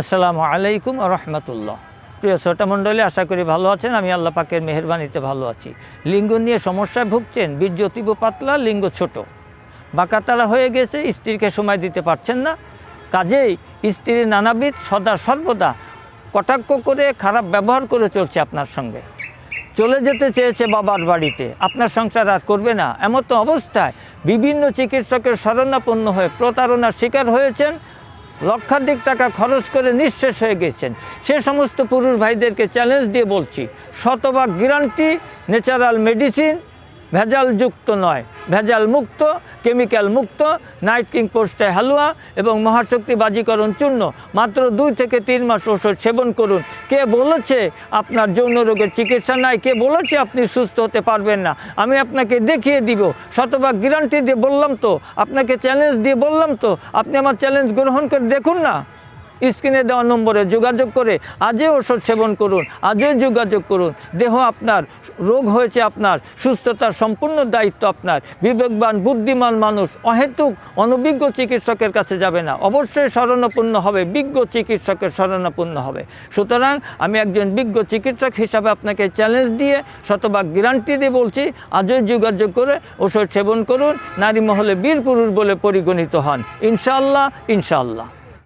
আসসালামু আলাইকুম রহমতুল্লাহ। প্রিয় শ্রোতা মণ্ডলী, আশা করি ভালো আছেন। আমি আল্লাহ পাকের মেহরবানিতে ভালো আছি। লিঙ্গ নিয়ে সমস্যায় ভুগছেন, বীর্য অতীব পাতলা, লিঙ্গ ছোট। বাঁকাতাড়া হয়ে গেছে, স্ত্রীকে সময় দিতে পারছেন না। কাজেই স্ত্রীর নানাবিধ সদা সর্বদা কটাক্ষ করে খারাপ ব্যবহার করে চলছে আপনার সঙ্গে। চলে যেতে চেয়েছে বাবার বাড়িতে। আপনার সংসার আর করবে না। এমন তো অবস্থায় বিভিন্ন চিকিৎসকের শরণাপন্ন হয়ে প্রতারণার শিকার হয়েছেন লক্ষাধিক টাকা খরচ করে নিঃশেষ হয়ে গেছেন। সে সমস্ত পুরুষ ভাইদেরকে চ্যালেঞ্জ দিয়ে বলছি, শতভাগ গ্যারান্টি ন্যাচারাল মেডিসিন ভেজালযুক্ত নয়। ভেজাল মুক্ত কেমিক্যাল মুক্ত নাইট কিং পোস্টে হালুয়া এবং মহাশক্তি বাজিকরণ চূর্ণ। মাত্র দুই থেকে তিন মাস ওষুধ সেবন করুন। কে বলেছে আপনার যৌন রোগের চিকিৎসা নাই? কে বলেছে আপনি সুস্থ হতে পারবেন না? আমি আপনাকে দেখিয়ে দিব। শতভাগ গ্যারান্টি দিয়ে বললাম তো। আপনাকে চ্যালেঞ্জ দিয়ে বললাম তো। আপনি আমার চ্যালেঞ্জ গ্রহণ করে দেখুন না। স্ক্রিনে দেওয়া নম্বরে যোগাযোগ করে আজই ওষুধ সেবন করুন, আজই যোগাযোগ করুন। দেহ আপনার, রোগ হয়েছে আপনার, সুস্থতার সম্পূর্ণ দায়িত্ব আপনার। বিবেকবান, বুদ্ধিমান মানুষ, অহেতুক, অনভিজ্ঞ চিকিৎসকের কাছে যাবে না। অবশ্যই শরণাপন্ন হবে, বিজ্ঞ চিকিৎসকের শরণাপন্ন হবে। সুতরাং আমি একজন বিজ্ঞ চিকিৎসক হিসাবে আপনাকে চ্যালেঞ্জ দিয়ে শতভাগ গ্যারান্টি দিয়ে বলছি, আজই যোগাযোগ করে ওষুধ সেবন করুন। নারী মহলে বীর পুরুষ বলে পরিগণিত হন। ইনশাআল্লাহ ইনশাআল্লাহ।